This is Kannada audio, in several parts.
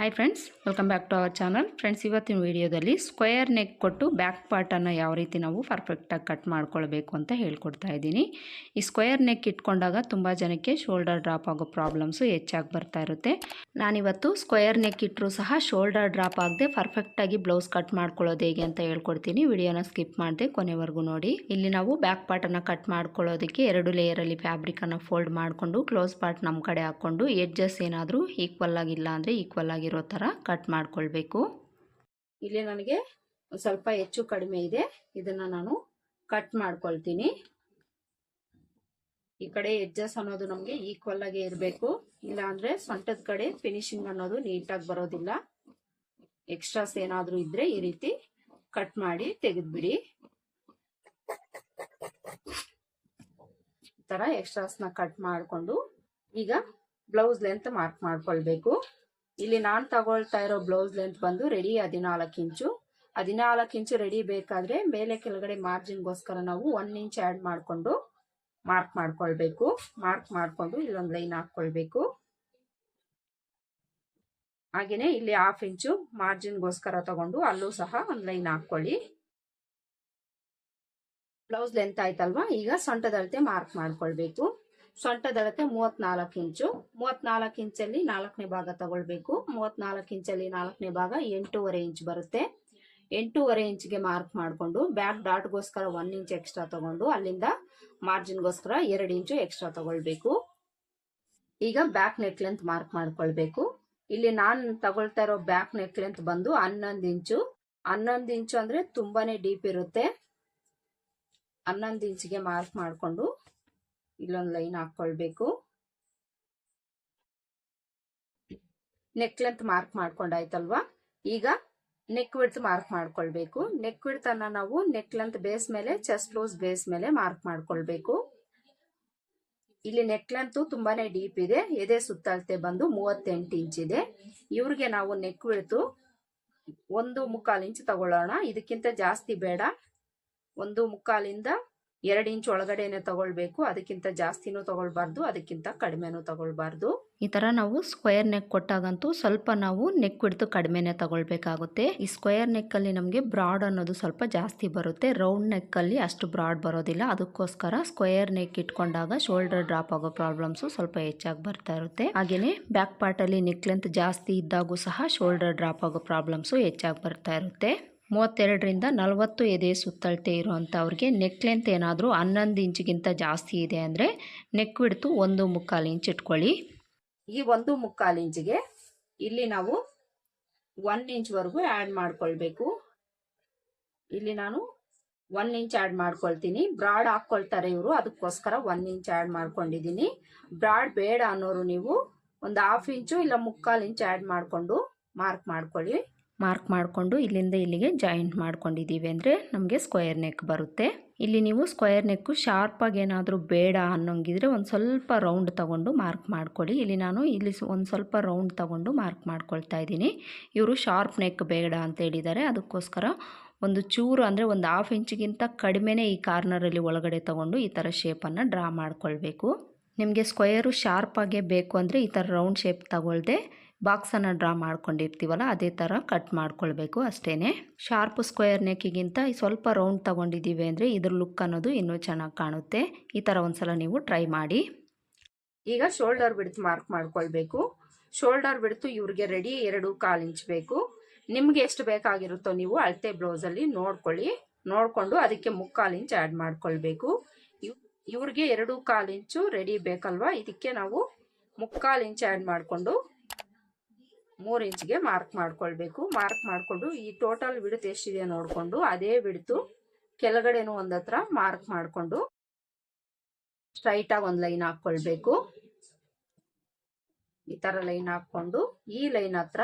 Hi friends welcome back to our channel friends ಇವತ್ತಿನ ವಿಡಿಯೋದಲ್ಲಿ ಸ್ಕ್ವೇರ್ ನೆಕ್ ಕೊಟ್ಟು ಬ್ಯಾಕ್ ಪಾರ್ಟನ್ನು ಯಾವ ರೀತಿ ನಾವು ಪರ್ಫೆಕ್ಟಾಗಿ ಕಟ್ ಮಾಡ್ಕೊಳ್ಬೇಕು ಅಂತ ಹೇಳ್ಕೊಡ್ತಾ ಇದ್ದೀನಿ. ಈ ಸ್ಕ್ವೇರ್ ನೆಕ್ ಇಟ್ಕೊಂಡಾಗ ತುಂಬ ಜನಕ್ಕೆ ಶೋಲ್ಡರ್ ಡ್ರಾಪ್ ಆಗೋ ಪ್ರಾಬ್ಲಮ್ಸು ಹೆಚ್ಚಾಗಿ ಬರ್ತಾ ಇರುತ್ತೆ. ನಾನಿವತ್ತು ಸ್ಕ್ವೇರ್ ನೆಕ್ ಇಟ್ಟರೂ ಸಹ ಶೋಲ್ಡರ್ ಡ್ರಾಪ್ ಆಗದೆ ಪರ್ಫೆಕ್ಟಾಗಿ ಬ್ಲೌಸ್ ಕಟ್ ಮಾಡ್ಕೊಳ್ಳೋದು ಹೇಗೆ ಅಂತ ಹೇಳ್ಕೊಡ್ತೀನಿ. ವಿಡಿಯೋನ ಸ್ಕಿಪ್ ಮಾಡಿದೆ ಕೊನೆವರೆಗೂ ನೋಡಿ. ಇಲ್ಲಿ ನಾವು ಬ್ಯಾಕ್ ಪಾರ್ಟನ್ನು ಕಟ್ ಮಾಡ್ಕೊಳ್ಳೋದಕ್ಕೆ ಎರಡು ಲೇಯರಲ್ಲಿ ಫ್ಯಾಬ್ರಿಕನ್ನು ಫೋಲ್ಡ್ ಮಾಡಿಕೊಂಡು ಕ್ಲೋಸ್ ಪಾರ್ಟ್ ನಮ್ಮ ಕಡೆ ಹಾಕ್ಕೊಂಡು ಎಡ್ಜಸ್ ಏನಾದರೂ ಈಕ್ವಲ್ ಆಗಿಲ್ಲ ಅಂದರೆ ಈಕ್ವಲ್ ಆಗಿರೋ ಥರ ಕಟ್ ಮಾಡ್ಕೊಳ್ಬೇಕು. ಇಲ್ಲಿ ನನಗೆ ಸ್ವಲ್ಪ ಹೆಚ್ಚು ಕಡಿಮೆ ಇದೆ. ಇದನ್ನು ನಾನು ಕಟ್ ಮಾಡ್ಕೊಳ್ತೀನಿ. ಈ ಕಡೆ ಎಡ್ಜಸ್ ಅನ್ನೋದು ನಮಗೆ ಈಕ್ವಲ್ ಆಗಿ ಇರಬೇಕು. ಇಲ್ಲಾಂದ್ರೆ ಸೊಂಟದ ಕಡೆ ಫಿನಿಶಿಂಗ್ ಅನ್ನೋದು ನೀಟಾಗಿ ಬರೋದಿಲ್ಲ. ಎಕ್ಸ್ಟ್ರಾಸ್ ಏನಾದರೂ ಇದ್ರೆ ಈ ರೀತಿ ಕಟ್ ಮಾಡಿ ತೆಗೆದ್ಬಿಡಿ. ಈ ತರ ಎಕ್ಸ್ಟ್ರಾಸ್ನ ಕಟ್ ಮಾಡಿಕೊಂಡು ಈಗ ಬ್ಲೌಸ್ ಲೆಂತ್ ಮಾರ್ಕ್ ಮಾಡ್ಕೊಳ್ಬೇಕು. ಇಲ್ಲಿ ನಾನು ತಗೊಳ್ತಾ ಇರೋ ಬ್ಲೌಸ್ ಲೆಂತ್ ಬಂದು ರೆಡಿ ಹದಿನಾಲ್ಕು ಇಂಚು. ಹದಿನಾಲ್ಕು ಇಂಚು ರೆಡಿ ಬೇಕಾದ್ರೆ ಮೇಲೆ ಕೆಳಗಡೆ ಮಾರ್ಜಿನ್ಗೋಸ್ಕರ ನಾವು ಒನ್ ಇಂಚ್ ಆ್ಯಡ್ ಮಾಡಿಕೊಂಡು ಮಾರ್ಕ್ ಮಾಡ್ಕೊಳ್ಬೇಕು. ಮಾರ್ಕ್ ಮಾಡಿಕೊಂಡು ಇಲ್ಲೊಂದು ಲೈನ್ ಹಾಕ್ಕೊಳ್ಬೇಕು. ಹಾಗೆಯೇ ಇಲ್ಲಿ ಹಾಫ್ ಇಂಚು ಮಾರ್ಜಿನ್ಗೋಸ್ಕರ ತಗೊಂಡು ಅಲ್ಲೂ ಸಹ ಒಂದು ಲೈನ್ ಹಾಕ್ಕೊಳ್ಳಿ. ಬ್ಲೌಸ್ ಲೆಂತ್ ಆಯ್ತಲ್ವಾ? ಈಗ ಸೊಂಟದಳತೆ ಮಾರ್ಕ್ ಮಾಡ್ಕೊಳ್ಬೇಕು. ಸೊಂಟದಳತೆ ಮೂವತ್ನಾಲ್ಕು ಇಂಚು, ಮೂವತ್ನಾಲ್ಕು ಇಂಚಲ್ಲಿ ನಾಲ್ಕನೇ ಭಾಗ ತಗೊಳ್ಬೇಕು. ಮೂವತ್ನಾಲ್ಕು ಇಂಚಲ್ಲಿ ನಾಲ್ಕನೇ ಭಾಗ ಎಂಟೂವರೆ ಇಂಚ್ ಬರುತ್ತೆ. ಎಂಟೂವರೆ ಇಂಚ್ಗೆ ಮಾರ್ಕ್ ಮಾಡಿಕೊಂಡು ಬ್ಯಾಕ್ ಡಾಟ್ಗೋಸ್ಕರ ಒನ್ ಇಂಚ್ ಎಕ್ಸ್ಟ್ರಾ ತಗೊಂಡು ಅಲ್ಲಿಂದ ಮಾರ್ಜಿನ್ಗೋಸ್ಕರ ಎರಡು ಇಂಚು ಎಕ್ಸ್ಟ್ರಾ ತಗೊಳ್ಬೇಕು. ಈಗ ಬ್ಯಾಕ್ ನೆಕ್ ಲೆಂತ್ ಮಾರ್ಕ್ ಮಾಡ್ಕೊಳ್ಬೇಕು. ಇಲ್ಲಿ ನಾನು ತಗೊಳ್ತಾ ಇರೋ ಬ್ಯಾಕ್ ನೆಕ್ ಲೆಂತ್ ಬಂದು ಹನ್ನೊಂದು ಇಂಚು. ಹನ್ನೊಂದು ಇಂಚು ಅಂದ್ರೆ ತುಂಬಾನೇ ಡೀಪ್ ಇರುತ್ತೆ. ಹನ್ನೊಂದು ಇಂಚಿಗೆ ಮಾರ್ಕ್ ಮಾಡಿಕೊಂಡು ಇಲ್ಲೊಂದು ಲೈನ್ ಹಾಕ್ಕೊಳ್ಬೇಕು ನೆಕ್ ಲೆಂತ್ ಮಾರ್ಕ್ ಮಾಡ್ಕೊಂಡಾಯ್ತಲ್ವಾ? ಈಗ ನೆಕ್ ವಿಡ್ತ್ ಮಾರ್ಕ್ ಮಾಡ್ಕೊಳ್ಬೇಕು. ನೆಕ್ ವಿಡ್ತ್ ಅನ್ನ ನಾವು ನೆಕ್ ಲೆಂತ್ ಬೇಸ್ ಮೇಲೆ ಚೆಸ್ಟ್ ಲೂಸ್ ಬೇಸ್ ಮೇಲೆ ಮಾರ್ಕ್ ಮಾಡ್ಕೊಳ್ಬೇಕು. ಇಲ್ಲಿ ನೆಕ್ ಲೆಂತ್ ತುಂಬಾನೇ ಡೀಪ್ ಇದೆ. ಎದೆ ಸುತ್ತಳತೆ ಬಂದು ಮೂವತ್ತೆಂಟು ಇಂಚ್ ಇದೆ. ಇವ್ರಿಗೆ ನಾವು ನೆಕ್ ವಿಡ್ತು ಒಂದು ಮುಕ್ಕಾಲು ಇಂಚ್ ತಗೊಳ್ಳೋಣ. ಇದಕ್ಕಿಂತ ಜಾಸ್ತಿ ಬೇಡ. ಒಂದು ಮುಕ್ಕಾಲಿಂದ ಎರಡು ಇಂಚ್ ಒಳಗಡೆನೆ ತಗೊಳ್ಬೇಕು, ಅದಕ್ಕಿಂತ ಜಾಸ್ತಿನೂ ತಗೊಳ್ಬಾರ್ದು, ಅದಕ್ಕಿಂತ ಕಡಿಮೆನೂ ತಗೊಳ್ಬಾರ್ದು. ಈ ತರ ನಾವು ಸ್ಕ್ವೇರ್ ನೆಕ್ ಕೊಟ್ಟಾಗಂತೂ ಸ್ವಲ್ಪ ನಾವು ನೆಕ್ ಹಿಡಿದು ಕಡಿಮೆನೆ ತಗೊಳ್ಬೇಕಾಗುತ್ತೆ. ಈ ಸ್ಕ್ವೇರ್ ನೆಕ್ ಅಲ್ಲಿ ನಮಗೆ ಬ್ರಾಡ್ ಅನ್ನೋದು ಸ್ವಲ್ಪ ಜಾಸ್ತಿ ಬರುತ್ತೆ. ರೌಂಡ್ ನೆಕ್ ಅಲ್ಲಿ ಅಷ್ಟು ಬ್ರಾಡ್ ಬರೋದಿಲ್ಲ. ಅದಕ್ಕೋಸ್ಕರ ಸ್ಕ್ವೇರ್ ನೆಕ್ ಇಟ್ಕೊಂಡಾಗ ಶೋಲ್ಡರ್ ಡ್ರಾಪ್ ಆಗೋ ಪ್ರಾಬ್ಲಮ್ಸ್ ಸ್ವಲ್ಪ ಹೆಚ್ಚಾಗಿ ಬರ್ತಾ ಇರುತ್ತೆ. ಹಾಗೇನೆ ಬ್ಯಾಕ್ ಪಾರ್ಟ್ ಅಲ್ಲಿ ನೆಕ್ ಲೆಂತ್ ಜಾಸ್ತಿ ಇದ್ದಾಗೂ ಸಹ ಶೋಲ್ಡರ್ ಡ್ರಾಪ್ ಆಗೋ ಪ್ರಾಬ್ಲಮ್ಸ್ ಹೆಚ್ಚಾಗಿ ಬರ್ತಾ ಇರುತ್ತೆ. ಮೂವತ್ತೆರಡರಿಂದ ನಲವತ್ತು ಎದೆ ಸುತ್ತಳತೆ ಇರುವಂಥವ್ರಿಗೆ ನೆಕ್ ಲೆಂತ್ ಏನಾದರೂ ಹನ್ನೊಂದು ಇಂಚಿಗಿಂತ ಜಾಸ್ತಿ ಇದೆ ಅಂದರೆ ನೆಕ್ ಬಿಡ್ತು ಒಂದು ಮುಕ್ಕಾಲು ಇಂಚ್ ಇಟ್ಕೊಳ್ಳಿ. ಈ ಒಂದು ಮುಕ್ಕಾಲು ಇಂಚಿಗೆ ಇಲ್ಲಿ ನಾವು ಒನ್ ಇಂಚ್ವರೆಗೂ ಆ್ಯಡ್ ಮಾಡ್ಕೊಳ್ಬೇಕು. ಇಲ್ಲಿ ನಾನು ಒನ್ ಇಂಚ್ ಆ್ಯಡ್ ಮಾಡ್ಕೊಳ್ತೀನಿ. ಬ್ರಾಡ್ ಹಾಕ್ಕೊಳ್ತಾರೆ ಇವರು, ಅದಕ್ಕೋಸ್ಕರ ಒನ್ ಇಂಚ್ ಆ್ಯಡ್ ಮಾಡ್ಕೊಂಡಿದ್ದೀನಿ. ಬ್ರಾಡ್ ಬೇಡ ಅನ್ನೋರು ನೀವು ಒಂದು ಹಾಫ್ ಇಂಚು ಇಲ್ಲ ಮುಕ್ಕಾಲು ಇಂಚ್ ಆ್ಯಡ್ ಮಾಡಿಕೊಂಡು ಮಾರ್ಕ್ ಮಾಡ್ಕೊಳ್ಳಿ. ಮಾರ್ಕ್ ಮಾಡಿಕೊಂಡು ಇಲ್ಲಿಂದ ಇಲ್ಲಿಗೆ ಜಾಯಿಂಟ್ ಮಾಡ್ಕೊಂಡಿದ್ದೀವಿ ಅಂದರೆ ನಮಗೆ ಸ್ಕ್ವೇರ್ ನೆಕ್ ಬರುತ್ತೆ. ಇಲ್ಲಿ ನೀವು ಸ್ಕ್ವೇರ್ ನೆಕ್ಕು ಶಾರ್ಪಾಗಿ ಏನಾದರೂ ಬೇಡ ಅನ್ನೋಂಗಿದ್ರೆ ಒಂದು ಸ್ವಲ್ಪ ರೌಂಡ್ ತಗೊಂಡು ಮಾರ್ಕ್ ಮಾಡ್ಕೊಳ್ಳಿ. ಇಲ್ಲಿ ನಾನು ಇಲ್ಲಿ ಒಂದು ಸ್ವಲ್ಪ ರೌಂಡ್ ತಗೊಂಡು ಮಾರ್ಕ್ ಮಾಡ್ಕೊಳ್ತಾ ಇದ್ದೀನಿ. ಇವರು ಶಾರ್ಪ್ ನೆಕ್ ಬೇಡ ಅಂತ ಹೇಳಿದ್ದಾರೆ. ಅದಕ್ಕೋಸ್ಕರ ಒಂದು ಚೂರು ಅಂದರೆ ಒಂದು ಹಾಫ್ ಇಂಚಿಗಿಂತ ಕಡಿಮೆನೇ ಈ ಕಾರ್ನರಲ್ಲಿ ಒಳಗಡೆ ತಗೊಂಡು ಈ ಥರ ಶೇಪನ್ನು ಡ್ರಾ ಮಾಡ್ಕೊಳ್ಬೇಕು. ನಿಮಗೆ ಸ್ಕ್ವಯರು ಶಾರ್ಪಾಗೆ ಬೇಕು ಅಂದರೆ ಈ ಥರ ರೌಂಡ್ ಶೇಪ್ ತಗೊಳ್ದೆ ಬಾಕ್ಸನ್ನು ಡ್ರಾ ಮಾಡ್ಕೊಂಡಿರ್ತೀವಲ್ಲ, ಅದೇ ಥರ ಕಟ್ ಮಾಡ್ಕೊಳ್ಬೇಕು ಅಷ್ಟೇ ಶಾರ್ಪ್ ಸ್ಕ್ವೇರ್ ನೆಕ್ಕಿಗಿಂತ ಸ್ವಲ್ಪ ರೌಂಡ್ ತೊಗೊಂಡಿದ್ದೀವಿ ಅಂದರೆ ಇದ್ರ ಲುಕ್ ಅನ್ನೋದು ಇನ್ನೂ ಚೆನ್ನಾಗಿ ಕಾಣುತ್ತೆ. ಈ ಥರ ಒಂದ್ಸಲ ನೀವು ಟ್ರೈ ಮಾಡಿ. ಈಗ ಶೋಲ್ಡರ್ ಬಿಡ್ತು ಮಾರ್ಕ್ ಮಾಡ್ಕೊಳ್ಬೇಕು. ಶೋಲ್ಡರ್ ಬಿಡ್ತು ಇವ್ರಿಗೆ ರೆಡಿ ಎರಡು ಕಾಲು ಇಂಚ್ ಬೇಕು. ನಿಮ್ಗೆ ಎಷ್ಟು ಬೇಕಾಗಿರುತ್ತೋ ನೀವು ಅಳತೆ ಬ್ಲೌಸಲ್ಲಿ ನೋಡ್ಕೊಳ್ಳಿ. ನೋಡಿಕೊಂಡು ಅದಕ್ಕೆ ಮುಕ್ಕಾಲು ಇಂಚ್ ಆ್ಯಡ್ ಮಾಡ್ಕೊಳ್ಬೇಕು. ಇವ್ರಿಗೆ ಎರಡು ಕಾಲು ಇಂಚು ರೆಡಿ ಬೇಕಲ್ವಾ? ಇದಕ್ಕೆ ನಾವು ಮುಕ್ಕಾಲು ಇಂಚ್ ಆ್ಯಡ್ ಮಾಡಿಕೊಂಡು ಮೂರು ಇಂಚ್ಗೆ ಮಾರ್ಕ್ ಮಾಡ್ಕೊಳ್ಬೇಕು. ಮಾರ್ಕ್ ಮಾಡಿಕೊಂಡು ಈ ಟೋಟಲ್ ಬಿಡುತ್ತೆ ಎಷ್ಟಿದೆ ನೋಡಿಕೊಂಡು ಅದೇ ಬಿಡ್ತು ಕೆಳಗಡೆನೂ ಒಂದು ಹತ್ರ ಮಾರ್ಕ್ ಮಾಡಿಕೊಂಡು ಸ್ಟ್ರೈಟಾಗಿ ಒಂದು ಲೈನ್ ಹಾಕ್ಕೊಳ್ಬೇಕು ಈ ಥರ ಲೈನ್ ಹಾಕ್ಕೊಂಡು ಈ ಲೈನ್ ಹತ್ರ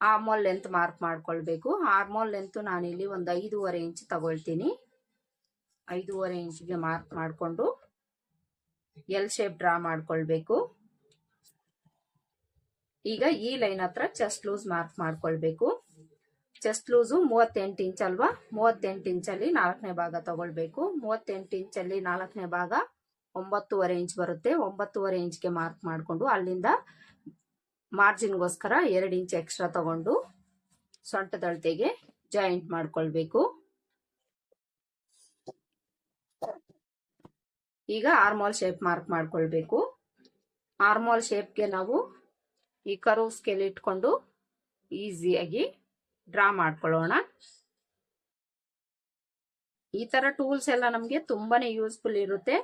ಆರ್ಮೋಲ್ ಲೆಂತ್ ಮಾರ್ಕ್ ಮಾಡ್ಕೊಳ್ಬೇಕು. ಆರ್ಮೋಲ್ ಲೆಂತ್ ನಾನಿಲ್ಲಿ ಒಂದು ಐದೂವರೆ ಇಂಚ್ ತಗೊಳ್ತೀನಿ. ಐದೂವರೆ ಇಂಚ್ಗೆ ಮಾರ್ಕ್ ಮಾಡಿಕೊಂಡು ಎಲ್ ಶೇಪ್ ಡ್ರಾ ಮಾಡ್ಕೊಳ್ಬೇಕು. ಈಗ ಈ ಲೈನ್ ಹತ್ರ ಚೆಸ್ಟ್ ಲೂಸ್ ಮಾರ್ಕ್ ಮಾಡ್ಕೊಳ್ಬೇಕು. ಚೆಸ್ಟ್ ಲೂಸು ಮೂವತ್ತೆಂಟು ಇಂಚ್ ಅಲ್ವಾ? ಮೂವತ್ತೆಂಟು ಇಂಚಲ್ಲಿ ನಾಲ್ಕನೇ ಭಾಗ ತಗೊಳ್ಬೇಕು. ಮೂವತ್ತೆಂಟು ಇಂಚಲ್ಲಿ ನಾಲ್ಕನೇ ಭಾಗ ಒಂಬತ್ತುವರೆ ಇಂಚ್ ಬರುತ್ತೆ. ಒಂಬತ್ತುವರೆ ಇಂಚ್ಗೆ ಮಾರ್ಕ್ ಮಾಡಿಕೊಂಡು ಅಲ್ಲಿಂದ ಮಾರ್ಜಿನ್ಗೋಸ್ಕರ ಎರಡು ಇಂಚ್ ಎಕ್ಸ್ಟ್ರಾ ತಗೊಂಡು ಸೊಂಟದಳತೆಗೆ ಜಾಯಿಂಟ್ ಮಾಡ್ಕೊಳ್ಬೇಕು. ಈಗ ಆರ್ಮಾಲ್ ಶೇಪ್ ಮಾರ್ಕ್ ಮಾಡ್ಕೊಳ್ಬೇಕು. ಆರ್ಮಾಲ್ ಶೇಪ್ಗೆ ನಾವು ಈ ಕರು ಸ್ಕೇಲ್ ಇಟ್ಕೊಂಡು ಈಸಿಯಾಗಿ ಡ್ರಾ ಮಾಡ್ಕೊಳ್ಳೋಣ. ಈ ತರ ಟೂಲ್ಸ್ ಎಲ್ಲ ನಮಗೆ ತುಂಬಾನೇ ಯೂಸ್ಫುಲ್ ಇರುತ್ತೆ.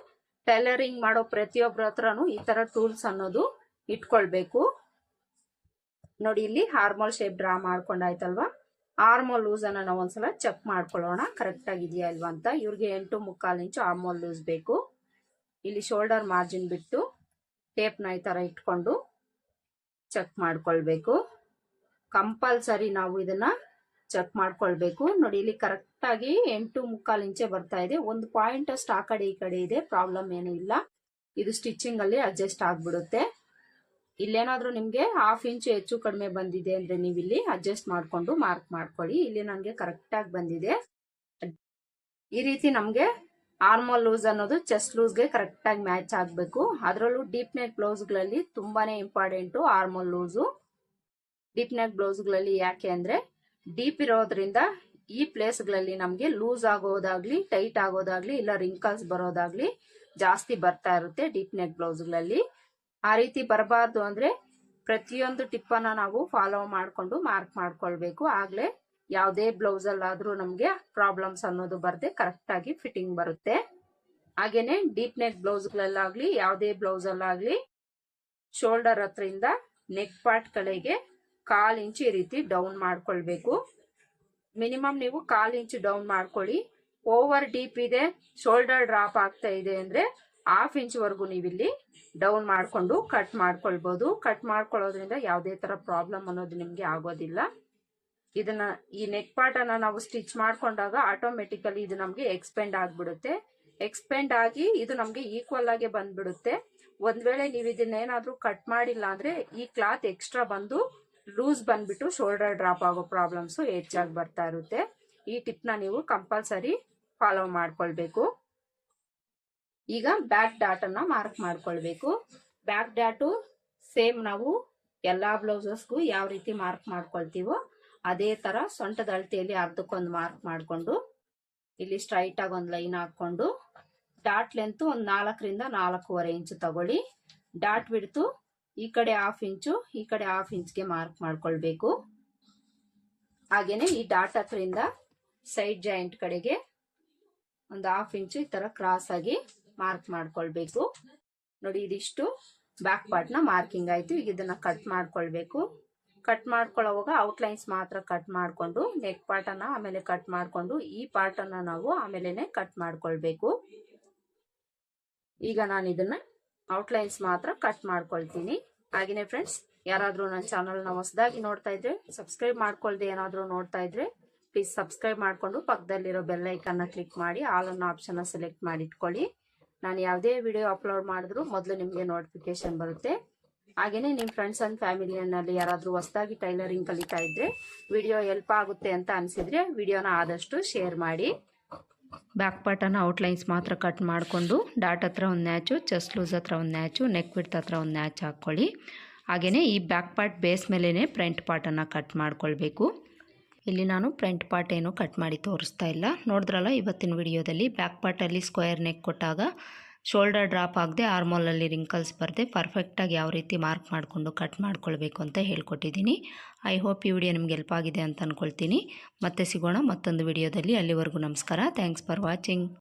ಟೈಲರಿಂಗ್ ಮಾಡೋ ಪ್ರತಿಯೊಬ್ಬರ ಹತ್ರನು ಈ ತರ ಟೂಲ್ಸ್ ಅನ್ನೋದು ಇಟ್ಕೊಳ್ಬೇಕು. ನೋಡಿ, ಇಲ್ಲಿ ಹಾರ್ಮೋಲ್ ಶೇಪ್ ಡ್ರಾ ಮಾಡ್ಕೊಂಡಾಯ್ತಲ್ವಾ? ಆರ್ಮೋಲ್ ಲೂಸ್ ಅನ್ನ ನಾವು ಒಂದ್ಸಲ ಚೆಕ್ ಮಾಡ್ಕೊಳ್ಳೋಣ. ಕರೆಕ್ಟ್ ಆಗಿದೆಯಾ ಇಲ್ವಾ ಅಂತ. ಇವ್ರಿಗೆ ಎಂಟು ಮುಕ್ಕಾಲು ಇಂಚು ಆರ್ಮೋಲ್ ಲೂಸ್ ಬೇಕು. ಇಲ್ಲಿ ಶೋಲ್ಡರ್ ಮಾರ್ಜಿನ್ ಬಿಟ್ಟು ಟೇಪ್ನ ಈ ತರ ಇಟ್ಕೊಂಡು ಚೆಕ್ ಮಾಡ್ಕೊಳ್ಬೇಕು. ಕಂಪಲ್ಸರಿ ನಾವು ಇದನ್ನ ಚೆಕ್ ಮಾಡ್ಕೊಳ್ಬೇಕು. ನೋಡಿ, ಇಲ್ಲಿ ಕರೆಕ್ಟ್ ಆಗಿ ಎಂಟು ಮುಕ್ಕಾಲು ಇಂಚೆ ಬರ್ತಾ ಇದೆ. ಒಂದು ಪಾಯಿಂಟ್ ಅಷ್ಟು ಆ ಕಡೆ ಈ ಕಡೆ ಇದೆ. ಪ್ರಾಬ್ಲಮ್ ಏನು ಇಲ್ಲ. ಇದು ಸ್ಟಿಚಿಂಗ್ ಅಲ್ಲಿ ಅಡ್ಜಸ್ಟ್ ಆಗ್ಬಿಡುತ್ತೆ. ಇಲ್ಲೇನಾದ್ರೂ ನಿಮ್ಗೆ ಹಾಫ್ ಇಂಚ್ ಹೆಚ್ಚು ಕಡಿಮೆ ಬಂದಿದೆ ಅಂದ್ರೆ ನೀವು ಇಲ್ಲಿ ಅಡ್ಜಸ್ಟ್ ಮಾಡ್ಕೊಂಡು ಮಾರ್ಕ್ ಮಾಡ್ಕೊಳ್ಳಿ ಇಲ್ಲಿ ನನಗೆ ಕರೆಕ್ಟ್ ಆಗಿ ಬಂದಿದೆ. ಈ ರೀತಿ ನಮ್ಗೆ ಆರ್ಮೋಲ್ ಲೂಸ್ ಅನ್ನೋದು ಚೆಸ್ಟ್ ಲೂಸ್ಗೆ ಕರೆಕ್ಟಾಗಿ ಮ್ಯಾಚ್ ಆಗಬೇಕು. ಅದರಲ್ಲೂ ಡೀಪ್ ನೆಕ್ ಬ್ಲೌಸ್ಗಳಲ್ಲಿ ತುಂಬಾನೇ important armhole loose deep neck ಬ್ಲೌಸ್ಗಳಲ್ಲಿ ಯಾಕೆ ಅಂದರೆ ಡೀಪ್ ಇರೋದ್ರಿಂದ ಈ ಪ್ಲೇಸ್ಗಳಲ್ಲಿ ನಮಗೆ ಲೂಸ್ ಆಗೋದಾಗ್ಲಿ ಟೈಟ್ ಆಗೋದಾಗ್ಲಿ, ಇಲ್ಲ ರಿಂಕಲ್ಸ್ ಬರೋದಾಗ್ಲಿ ಜಾಸ್ತಿ ಬರ್ತಾ ಇರುತ್ತೆ ಡೀಪ್ ನೆಕ್ ಬ್ಲೌಸ್ಗಳಲ್ಲಿ ಆ ರೀತಿ ಬರಬಾರ್ದು ಅಂದ್ರೆ ಪ್ರತಿಯೊಂದು ಟಿಪ್ಪನ್ನ ನಾವು ಫಾಲೋ ಮಾಡಿಕೊಂಡು ಮಾರ್ಕ್ ಮಾಡ್ಕೊಳ್ಬೇಕು. ಆಗ್ಲೇ ಯಾವುದೇ ಬ್ಲೌಸ್ ಅಲ್ಲಾದ್ರೂ ನಮಗೆ ಪ್ರಾಬ್ಲಮ್ಸ್ ಅನ್ನೋದು ಬರದೆ ಕರೆಕ್ಟ್ ಆಗಿ ಫಿಟ್ಟಿಂಗ್ ಬರುತ್ತೆ. ಹಾಗೇನೆ ಡೀಪ್ ನೆಕ್ ಬ್ಲೌಸ್ಗಳಲ್ಲಾಗ್ಲಿ, ಯಾವುದೇ ಬ್ಲೌಸ್ ಅಲ್ಲಾಗ್ಲಿ ಶೋಲ್ಡರ್ ಹತ್ರಿಂದ ನೆಕ್ ಪಾರ್ಟ್ ಕಡೆಗೆ ಕಾಲ್ ಇಂಚು ಈ ರೀತಿ ಡೌನ್ ಮಾಡ್ಕೊಳ್ಬೇಕು. ಮಿನಿಮಮ್ ನೀವು ಕಾಲ್ ಇಂಚು ಡೌನ್ ಮಾಡ್ಕೊಳ್ಳಿ. ಓವರ್ ಡೀಪ್ ಇದೆ, ಶೋಲ್ಡರ್ ಡ್ರಾಪ್ ಆಗ್ತಾ ಇದೆ ಅಂದ್ರೆ ಹಾಫ್ ಇಂಚ್ ವರೆಗೂ ನೀವಿಲ್ಲಿ ಡೌನ್ ಮಾಡ್ಕೊಂಡು ಕಟ್ ಮಾಡ್ಕೊಳ್ಬಹುದು ಕಟ್ ಮಾಡ್ಕೊಳ್ಳೋದ್ರಿಂದ ಯಾವುದೇ ತರ ಪ್ರಾಬ್ಲಮ್ ಅನ್ನೋದು ನಿಮ್ಗೆ ಆಗೋದಿಲ್ಲ. ಇದನ್ನ ಈ ನೆಕ್ ಪಾರ್ಟ್ ಅನ್ನ ನಾವು ಸ್ಟಿಚ್ ಮಾಡ್ಕೊಂಡಾಗ ಆಟೋಮೆಟಿಕಲಿ ಇದು ನಮ್ಗೆ ಎಕ್ಸ್ಪೆಂಡ್ ಆಗ್ಬಿಡುತ್ತೆ. ಎಕ್ಸ್ಪೆಂಡ್ ಆಗಿ ಇದು ನಮ್ಗೆ ಈಕ್ವಲ್ ಆಗಿ ಬಂದ್ಬಿಡುತ್ತೆ. ಒಂದ್ ವೇಳೆ ನೀವು ಇದನ್ನೇನಾದ್ರೂ ಕಟ್ ಮಾಡಿಲ್ಲ ಅಂದ್ರೆ ಈ ಕ್ಲಾತ್ ಎಕ್ಸ್ಟ್ರಾ ಬಂದು ಲೂಸ್ ಬಂದ್ಬಿಟ್ಟು ಶೋಲ್ಡರ್ ಡ್ರಾಪ್ ಆಗೋ ಪ್ರಾಬ್ಲಮ್ಸ್ ಹೆಚ್ಚಾಗಿ ಬರ್ತಾ ಇರುತ್ತೆ. ಈ ಟಿಪ್ನ ನೀವು ಕಂಪಲ್ಸರಿ ಫಾಲೋ ಮಾಡ್ಕೊಳ್ಬೇಕು. ಈಗ ಬ್ಯಾಕ್ ಡಾಟ್ ಅನ್ನ ಮಾರ್ಕ್ ಮಾಡ್ಕೊಳ್ಬೇಕು. ಬ್ಯಾಕ್ ಡಾಟು ಸೇಮ್ ನಾವು ಎಲ್ಲಾ ಬ್ಲೌಸಸ್ಗೂ ಯಾವ ರೀತಿ ಮಾರ್ಕ್ ಮಾಡ್ಕೊಳ್ತೀವೋ ಅದೇ ತರ ಸೊಂಟದ ಅಳತೆಯಲ್ಲಿ ಅರ್ಧಕ್ಕೊಂದು ಮಾರ್ಕ್ ಮಾಡಿಕೊಂಡು, ಇಲ್ಲಿ ಸ್ಟ್ರೈಟ್ ಆಗಿ ಒಂದು ಲೈನ್ ಹಾಕೊಂಡು ಡಾಟ್ ಲೆಂತ್ ಒಂದು ನಾಲ್ಕರಿಂದ ನಾಲ್ಕೂವರೆ ಇಂಚು ತಗೊಳ್ಳಿ. ಡಾಟ್ ಬಿಡ್ತು ಈ ಕಡೆ ಹಾಫ್ ಇಂಚು ಈ ಕಡೆ ಹಾಫ್ ಇಂಚ್ಗೆ ಮಾರ್ಕ್ ಮಾಡ್ಕೊಳ್ಬೇಕು. ಹಾಗೇನೆ ಈ ಡಾಟ್ ಹತ್ರಿಂದ ಸೈಡ್ ಜಾಯಿಂಟ್ ಕಡೆಗೆ ಒಂದು ಹಾಫ್ ಇಂಚು ಈ ತರ ಕ್ರಾಸ್ ಆಗಿ ಮಾರ್ಕ್ ಮಾಡ್ಕೊಳ್ಬೇಕು. ನೋಡಿ, ಇದಿಷ್ಟು ಬ್ಯಾಕ್ ಪಾರ್ಟ್ನ ಮಾರ್ಕಿಂಗ್ ಆಯ್ತು. ಈಗ ಇದನ್ನ ಕಟ್ ಮಾಡ್ಕೊಳ್ಬೇಕು. ಕಟ್ ಮಾಡ್ಕೊಳ್ಳೋವಾಗ ಔಟ್ಲೈನ್ಸ್ ಮಾತ್ರ ಕಟ್ ಮಾಡಿಕೊಂಡು ನೆಕ್ ಪಾರ್ಟನ್ನು ಆಮೇಲೆ ಕಟ್ ಮಾಡಿಕೊಂಡು ಈ ಪಾರ್ಟನ್ನು ನಾವು ಆಮೇಲೆ ಕಟ್ ಮಾಡ್ಕೊಳ್ಬೇಕು. ಈಗ ನಾನು ಇದನ್ನ ಔಟ್ಲೈನ್ಸ್ ಮಾತ್ರ ಕಟ್ ಮಾಡ್ಕೊಳ್ತೀನಿ. ಹಾಗೆಯೇ ಫ್ರೆಂಡ್ಸ್ ಯಾರಾದರೂ ನನ್ನ ಚಾನಲ್ನ ಹೊಸದಾಗಿ ನೋಡ್ತಾ ಇದ್ರೆ ಸಬ್ಸ್ಕ್ರೈಬ್ ಮಾಡ್ಕೊಳ್ದೆ ಏನಾದರೂ ನೋಡ್ತಾ ಇದ್ರೆ ಪ್ಲೀಸ್ ಸಬ್ಸ್ಕ್ರೈಬ್ ಮಾಡ್ಕೊಂಡು ಪಕ್ಕದಲ್ಲಿರೋ ಬೆಲ್ಲೈಕನ್ನ ಕ್ಲಿಕ್ ಮಾಡಿ ಆಲ್ ಅನ್ನೋ ಆಪ್ಷನ್ ಸೆಲೆಕ್ಟ್ ಮಾಡಿ ಇಟ್ಕೊಳ್ಳಿ ನಾನು ಯಾವುದೇ ವಿಡಿಯೋ ಅಪ್ಲೋಡ್ ಮಾಡಿದ್ರು ಮೊದಲು ನಿಮಗೆ ನೋಟಿಫಿಕೇಶನ್ ಬರುತ್ತೆ. ಹಾಗೇನೆ ನಿಮ್ಮ ಫ್ರೆಂಡ್ಸ್ ಅಂಡ್ ಫ್ಯಾಮಿಲಿಯಲ್ಲಿ ಯಾರಾದರೂ ಹೊಸದಾಗಿ ಟೈಲರಿಂಗ್ ಕಲಿತಾ ಇದ್ರೆ ವಿಡಿಯೋ ಹೆಲ್ಪ್ ಆಗುತ್ತೆ ಅಂತ ಅನಿಸಿದ್ರೆ ವಿಡಿಯೋನ ಆದಷ್ಟು ಶೇರ್ ಮಾಡಿ. ಬ್ಯಾಕ್ ಪಾರ್ಟನ್ನು ಔಟ್ಲೈನ್ಸ್ ಮಾತ್ರ ಕಟ್ ಮಾಡಿಕೊಂಡು ಡಾಟ್ ಹತ್ರ ಒಂದು ನ್ಯಾಚು ಚೆಸ್ಟ್ ಲೂಸ್ ಹತ್ರ ಒಂದು ನ್ಯಾಚು ನೆಕ್ ಬಿಡ್ತ್ ಹತ್ರ ಒಂದು ನ್ಯಾಚ್ ಹಾಕ್ಕೊಳ್ಳಿ ಹಾಗೆಯೇ ಈ ಬ್ಯಾಕ್ ಪಾರ್ಟ್ ಬೇಸ್ ಮೇಲೇ ಫ್ರಂಟ್ ಪಾರ್ಟನ್ನು ಕಟ್ ಮಾಡ್ಕೊಳ್ಬೇಕು. ಇಲ್ಲಿ ನಾನು ಫ್ರಂಟ್ ಪಾರ್ಟ್ ಏನು ಕಟ್ ಮಾಡಿ ತೋರಿಸ್ತಾ ಇಲ್ಲ. ನೋಡಿದ್ರಲ್ಲ ಇವತ್ತಿನ ವಿಡಿಯೋದಲ್ಲಿ ಬ್ಯಾಕ್ ಪಾರ್ಟಲ್ಲಿ ಸ್ಕ್ವೇರ್ ನೆಕ್ ಕೊಟ್ಟಾಗ ಶೋಲ್ಡರ್ ಡ್ರಾಪ್ ಆಗದೆ ಆರ್ಮೋಲಲ್ಲಿ ರಿಂಕಲ್ಸ್ ಬರದೆ ಪರ್ಫೆಕ್ಟಾಗಿ ಯಾವ ರೀತಿ ಮಾರ್ಕ್ ಮಾಡಿಕೊಂಡು ಕಟ್ ಮಾಡ್ಕೊಳ್ಬೇಕು ಅಂತ ಹೇಳ್ಕೊಟ್ಟಿದ್ದೀನಿ. ಐ ಹೋಪ್ ಈ ವಿಡಿಯೋ ನಿಮ್ಗೆ ಹೆಲ್ಪ್ ಆಗಿದೆ ಅಂತ ಅಂದ್ಕೊಳ್ತೀನಿ ಮತ್ತೆ ಸಿಗೋಣ ಮತ್ತೊಂದು ವಿಡಿಯೋದಲ್ಲಿ. ಅಲ್ಲಿವರೆಗೂ ನಮಸ್ಕಾರ. Thanks for watching.